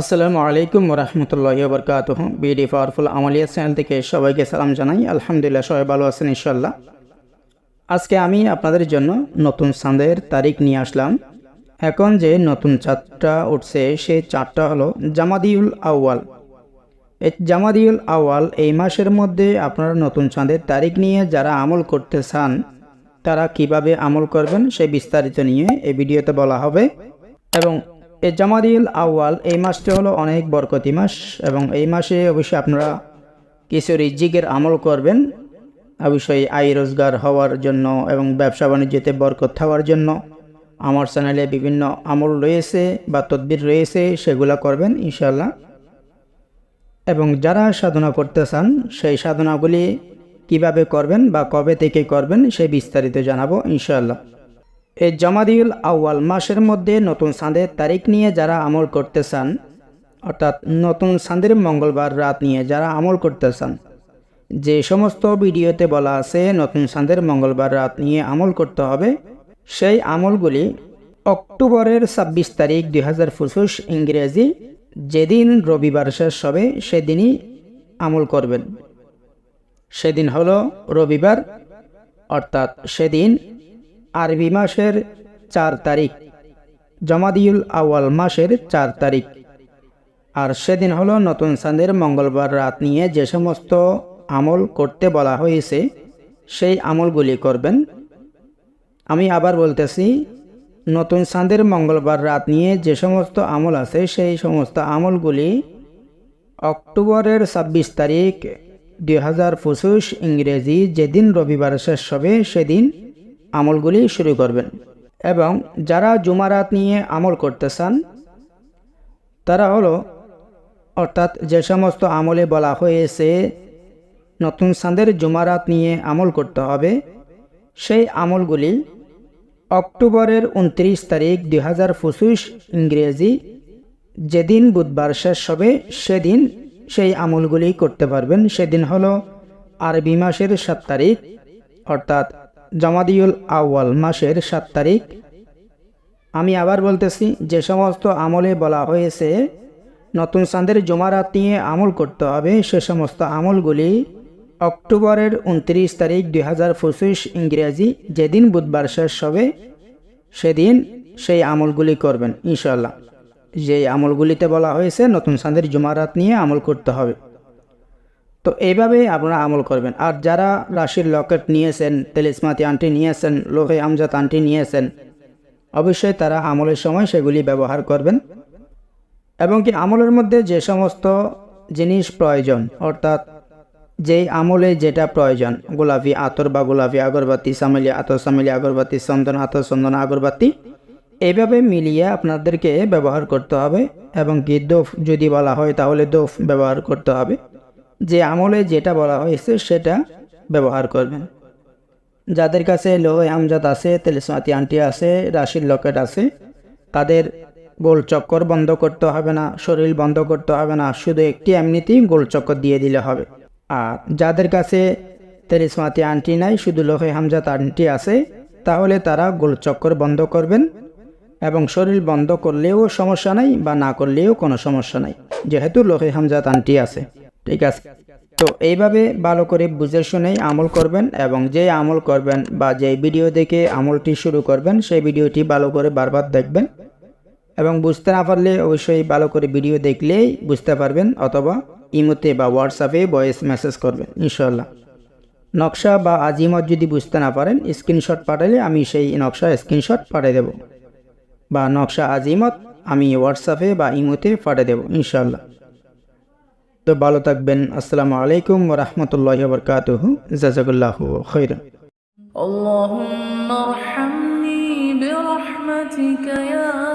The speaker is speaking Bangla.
আসসালামু আলাইকুম রহমতুল্লাহ বরকাত বিডি পাওয়ারফুল আমলিয়া চ্যানেল থেকে সবাইকে সালাম জানাই। আলহামদুলিল্লাহ, সবাই ভালো আছেন ইনশাল্লাহ আজকে আমি আপনাদের জন্য নতুন চাঁদের তারিখ নিয়ে আসলাম। এখন যে নতুন চাঁদটা উঠছে, সেই চাঁদটা হলো জামাদিউল আউয়াল। এই জামাদিউল আউয়াল এই মাসের মধ্যে আপনারা নতুন চাঁদের তারিখ নিয়ে যারা আমল করতে চান, তারা কীভাবে আমল করবেন সেই বিস্তারিত নিয়ে এই ভিডিওতে বলা হবে। এবং এই জামাদিউল আউয়াল, এই মাসটি হলো অনেক বরকতি মাস এবং এই মাসে অবশ্যই আপনারা কিছু রিজিকের আমল করবেন, অবশ্যই আয় রোজগার হওয়ার জন্য এবং ব্যবসা বাণিজ্যতে বরকত হওয়ার জন্য। আমার চ্যানেলে বিভিন্ন আমল রয়েছে বা তদবির রয়েছে, সেগুলো করবেন ইনশাল্লাহ এবং যারা সাধনা করতে চান, সেই সাধনাগুলি কীভাবে করবেন বা কবে থেকে করবেন, সে বিস্তারিত জানাব ইনশাল্লাহ এই জমাদিউল আউয়াল মাসের মধ্যে নতুন চাঁদের তারিখ নিয়ে যারা আমল করতে চান, অর্থাৎ নতুন চাঁদের মঙ্গলবার রাত নিয়ে যারা আমল করতে চান, যে সমস্ত ভিডিওতে বলা আছে নতুন চাঁদের মঙ্গলবার রাত নিয়ে আমল করতে হবে, সেই আমলগুলি অক্টোবরের ছাব্বিশ তারিখ দুই হাজার পঁচিশ ইংরেজি যেদিন রবিবার শেষ হবে সেদিনই আমল করবেন। সেদিন হলো রবিবার, অর্থাৎ সেদিন আরবি মাসের চার তারিখ। জমাদিউল আওয়াল মাসের চার তারিখ। আর সেদিন হলো নতুন চাঁদের মঙ্গলবার রাত নিয়ে যে সমস্ত আমল করতে বলা হয়েছে, সেই আমলগুলি করবেন। আমি আবার বলতেছি, নতুন চাঁদের মঙ্গলবার রাত নিয়ে যে সমস্ত আমল আছে, সেই সমস্ত আমলগুলি অক্টোবরের ছাব্বিশ তারিখ দুই হাজার পঁচিশ ইংরেজি যেদিন রবিবার শেষ হবে, সেদিন আমলগুলি শুরু করবেন। এবং যারা জুমারাত নিয়ে আমল করতে চান তারা হলো, অর্থাৎ যে সমস্ত আমলে বলা হয়েছে, নতুন চাঁদের জুমারাত নিয়ে আমল করতে হবে, সেই আমলগুলি অক্টোবরের উনত্রিশ তারিখ দুই হাজার পঁচিশ ইংরেজি যেদিন বুধবার শেষ হবে, সেদিন সেই আমলগুলি করতে পারবেন। সেদিন হলো আরবি মাসের সাত তারিখ, অর্থাৎ জমাদিউল আউয়াল মাসের সাত তারিখ। আমি আবার বলতেছি, যে সমস্ত আমলে বলা হয়েছে, নতুন চাঁদের জমারাত নিয়ে আমল করতে হবে। সে সমস্ত আমলগুলি অক্টোবরের উনত্রিশ তারিখ দুই হাজার পঁচিশ ইংরেজি যেদিন বুধবার শেষ হবে, সেদিন সেই আমলগুলি করবেন ইনশাল্লাহ যে আমলগুলিতে বলা হয়েছে, নতুন চাঁদের জমারাত নিয়ে আমল করতে হবে। তো এইভাবে আপনারা আমল করবেন। আর যারা রাশির লকেট নিয়েছেন, তেলিসমাতি আন্টি নিয়েছেন, লোহে আমজাত আন্টি নিয়েছেন, অবশ্যই তারা আমলের সময় সেগুলি ব্যবহার করবেন। এবং কি আমলের মধ্যে যে সমস্ত জিনিস প্রয়োজন, অর্থাৎ যেই আমলে যেটা প্রয়োজন, গোলাপি আতর বা গোলাপি আগরবাতি, সামেলি আতর, সামেলি আগরবাতি, চন্দন আতর, চন্দন আগরবাতি, এইভাবে মিলিয়ে আপনাদেরকে ব্যবহার করতে হবে। এবং কি দোফ যদি বলা হয় তাহলে দোফ ব্যবহার করতে হবে। যে আমলে যেটা বলা হয়েছে সেটা ব্যবহার করবেন। যাদের কাছে লোহ আমজাদ আছে, তেলিসমাতি আন্টি আছে, রাশির লকেট আছে, তাদের গোল চক্কর বন্ধ করতে হবে না, শরীর বন্ধ করতে হবে না, শুধু একটি এমনিতেই গোল চক্কর দিয়ে দিলে হবে। আর যাদের কাছে তেলিসমাতি আন্টি নাই, শুধু লোহে হামজাত আন্টি আছে, তাহলে তারা গোল চক্কর বন্ধ করবেন এবং শরীর বন্ধ করলেও সমস্যা নাই বা না করলেও কোনো সমস্যা নাই, যেহেতু লোহে হামজাত আন্টি আছে। ঠিক আছে। তো এইভাবে ভালো করে বুঝে শুনেই আমল করবেন এবং যে আমল করবেন বা যে ভিডিও দেখে আমলটি শুরু করবেন, সেই ভিডিওটি ভালো করে বারবার দেখবেন এবং বুঝতে না পারলে অবশ্যই ভালো করে ভিডিও দেখলেই বুঝতে পারবেন অথবা ইমোতে বা হোয়াটসঅ্যাপে ভয়েস মেসেজ করবেন ইনশাল্লাহ নকশা বা আজিমত যদি বুঝতে না পারেন স্ক্রিনশট পাঠালে আমি সেই নকশা স্ক্রিনশট পাঠিয়ে দেব। বা নকশা আজিমত আমি হোয়াটসঅ্যাপে বা ইমোতে পাঠিয়ে দেব ইনশাল্লাহ তো ভালো থাকবেন আসসালামু আলাইকুম রহমতুল্লাহ বরকাতহ জাজাকুল্লাহ খৈরা اللهم ارحمني برحمتك يا